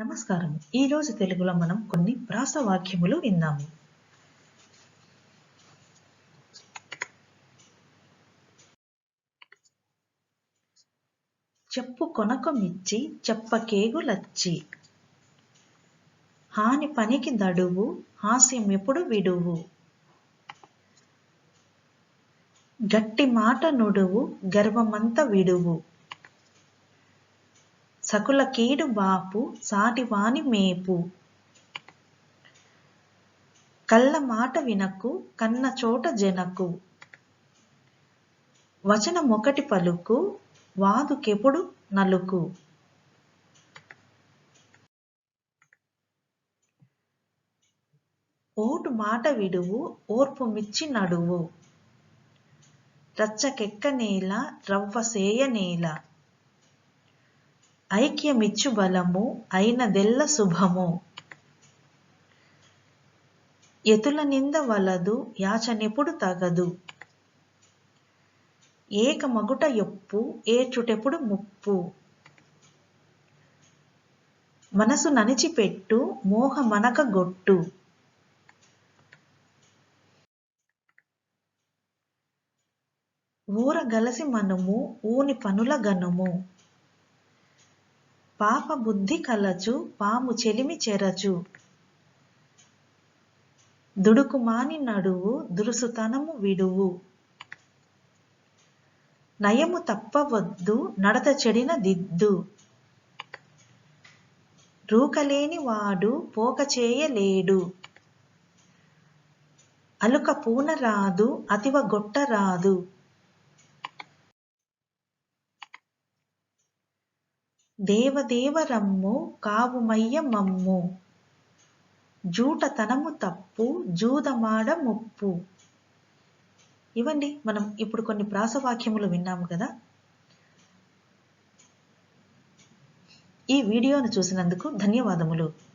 నమస్కారం ఈరోజు తెలుగులో మనం కొన్ని ప్రాస వాక్యములు విన్నాము. చెప్పు కొనకమిచ్చి చెప్పకేగులచ్చి. హాని పనికి దడువు హాస్యం ఎప్పుడు విడువు. గట్టి మాట నుడువు గర్వమంత విడువు. సకుల కీడు బాపు సాటివాని మేపు. కళ్ళ మాట వినకు కన్న చోట జనకు. వచనమొకటి పలుకు వాదుకెప్పుడు నలుకు. ఓటు మాట విడువు ఓర్పు మిచ్చి నడువు. రచ్చకెక్క నేల రవ్వ సేయ నేల. ఐక్యమిచ్చు బలము అయినదెల్ల శుభము. ఎతుల నింద వలదు యాచనెప్పుడు తగదు. ఏక మగుట ఎప్పు ఏచుటెప్పుడు ముప్పు. మనసు ననిచిపెట్టు మోహమనక గొట్టు. ఊర గలసి మనము ఊని పనుల గనుము పాప బుద్ధి కలచు పాము చెలిమి చెరచు. దుడుకు మాని నడువు దురుసుతనము విడువు. నయము తప్పవద్దు నడత చెడిన దిద్దు. రూకలేని వాడు పోక చేయలేడు అలుక పూన రాదు అతివ గొట్ట రాదు. దేవదేవరమ్ము కావుమయ్య మమ్ము జూటతనము తప్పు జూదమాడ ముప్పు. ఇవండి మనం ఇప్పుడు కొన్ని ప్రాసవాక్యములు విన్నాము కదా. ఈ వీడియోను చూసినందుకు ధన్యవాదములు.